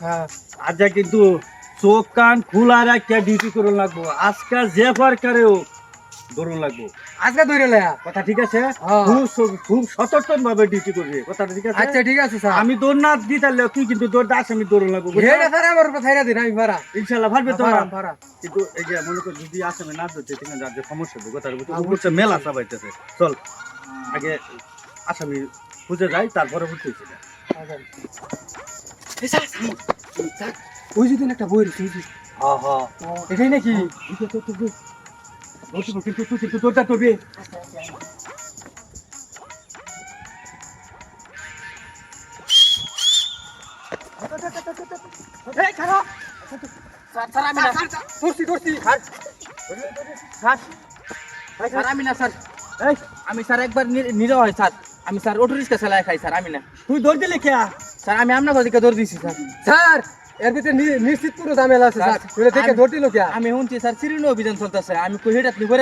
হ্যাঁ আজকে কিন্তু চোখ কান খোলা রাখিয়া ডিউটি করুন লাগবো। আজকে যে পারকারেও ধরুন লাগবো। আজকে ধরে লয়া? কথা ঠিক আছে? হ্যাঁ। খুব স- খুব সতর্ক ভাবে ডিউটি করবে। কথাটা ঠিক আছে? আচ্ছা ঠিক আছে স্যার। আমি দৌড় না দিতে পারলেও তুই কিন্তু দৌড় দাস আমি দৌড়ুন লাগবো বুঝছ? হেডা স্যার আমার থাইরা দিন আমি ভাড়া। ইনশাল্লাহ পারবে তো ভাড়া কিন্তু এই যে মনে কর যদি আসামে না ধরছে ঠিক আছে? যে সমস্যা হবে বুঝছ? উপরটা মেলা চাপাইতেছে। চল আগে আসামি খুঁজে যাই তারপরে স্যার স্যার ওই যদি একটা বই রয়েছে এটাই নাকি? কিন্তু কিন্তু তবে আমি স্যার। একবার নিরহ হয় স্যার। আমি স্যার অটো রিক্সা চালায় খাই স্যার আমি না। তুই দিলে কে? স্যার আমি আপনার দিকে দৌড় দিছি স্যার। স্যার এর ভিতরে নিশ্চিত পুরো ঝামেলা আছে স্যার। থেকে আমি- ধরছিল কে? আমি শুনছি স্যার চিরুনি অভিযান চলতেছে। আমি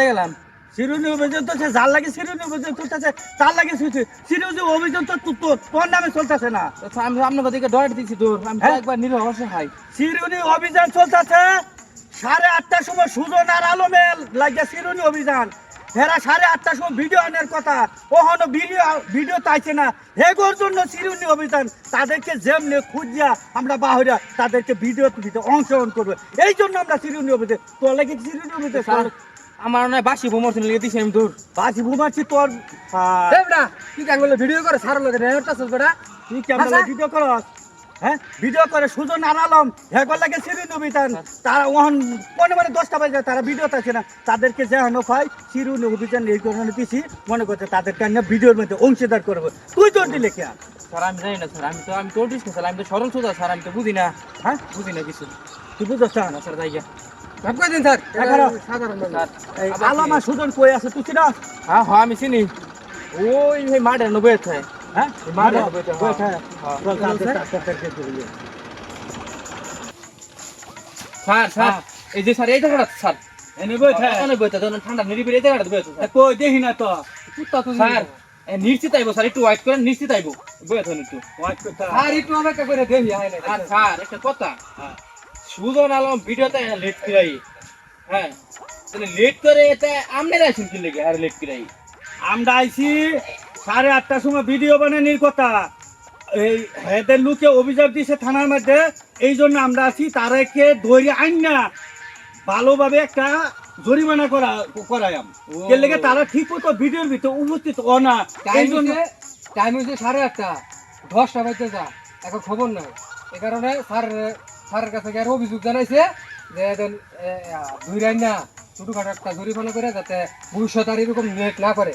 গেলাম। সিরুনি অভিযান সে যার লাগে সিরুনি অভিযান চলতেছে তার লাগে অভিযান তো তোর তোর- তোর নামে চলতেছে না। আমি আপনার দিকে ডর দিছি দৌড়। আমি হ্যাঁ? একবার নিরহ অসহায় সিরুনি অভিযান চলতেছে সাড়ে আটটার সময় সুজন আর আলমে লাগে সিরুনি অভিযান। হেরা সাড়ে আটটার সময় ভিডিও আনার কথা। ওখানে ভিডিও ভিডিও চাইছে না। হেগোর জন্য সিরুনি অভিযান। তাদেরকে যেমনি খুঁজিয়া আমরা বাহরিয়া তাদেরকে ভিডিও ভিডিও অংশগ্রহণ করবে। এই জন্য আমরা সিরুনি অভিযান তোর লাগে সিরুনি অভিযান স্যার আমার নয় বাসি বোমর লেগে দিছি আমি দৌড়। বাসি ঘুমাচ্ছি তোর কি কাঙ্গলে ভিডিও করে সার লগে নেওয়ারটা চল বেটা। তুই কেমন। ভিডিও করস? হ্যাঁ? ভিডিও করে সুজন আর আলম হেগোর লাগে সিরুনি অভিযান। তারা ওহন মনে মনে দশটা বাজে তারা ভিডিও আছে না। তাদেরকে যে হেন পাই সিরুনি অভিযান এই কারণে দিছি মনে করছে তাদেরকে আমি ভিডিওর মধ্যে অংশীদার করব। তুই তোর দিলে কে? স্যার আমি জানি না স্যার। আমি তো আমি তো রিক্সা স্যার। আমি তো সরল সোজা স্যার। আমি তো বুঝি না। হ্যাঁ? বুঝি না কিছু। তুই বুঝছ না স্যার যাই গিয়া। ভাব করে দিন স্যার। সাধারণ আলম আর সুজন কই আছে তুই চিনা হ্যাঁ হ্যাঁ আমি চিনি। ওই মাঠের নব্বই আছে হ্যাঁ হ্যাঁ। হ্যাঁ। স্যার স্যার এই যে স্যার এই জায়গাটা স্যার। এনে বইতে। ধরুন ঠান্ডা নিরিবিলি এই জায়গাটা বইতে কই দেখি না তো। কুত্তা তো স্যার। নিশ্চিত আইবো স্যার একটু ওয়াইট করে নিশ্চিত আইবো। বইতে একটু। ওয়াচ করতে। স্যার একটু করে দেখি আর স্যার। একটা কথা। সুজন আলম ভিডিওতে লেট করাই। হ্যাঁ। তাহলে লেট করে এটা আমনের আছেন কি লেগে? আর লেট করাই। আমরা আইছি। সাড়ে আটটার সময় ভিডিও বানানির কথা। এই হেদের লোকে অভিযোগ দিছে থানার মধ্যে এই জন্য আমরা আছি তারাকে ধরে আইন না ভালোভাবে একটা জরিমানা করা করাইম ও। এর লেগে তারা ঠিক মতো ভিডিওর ভিতরে উপস্থিত ও না। এই টাইম জন্য টাইম হচ্ছে সাড়ে আটটা। দশটা বাজতে যা। এখন খবর নাই। এ কারণে স্যার স্যারের কাছে গিয়ে অভিযোগ জানাইছে যে এদের, এ, আ, দুই রাইন না ছোটখাটো একটা জরিমানা করে যাতে ভবিষ্যৎ আর এরকম লেট না করে।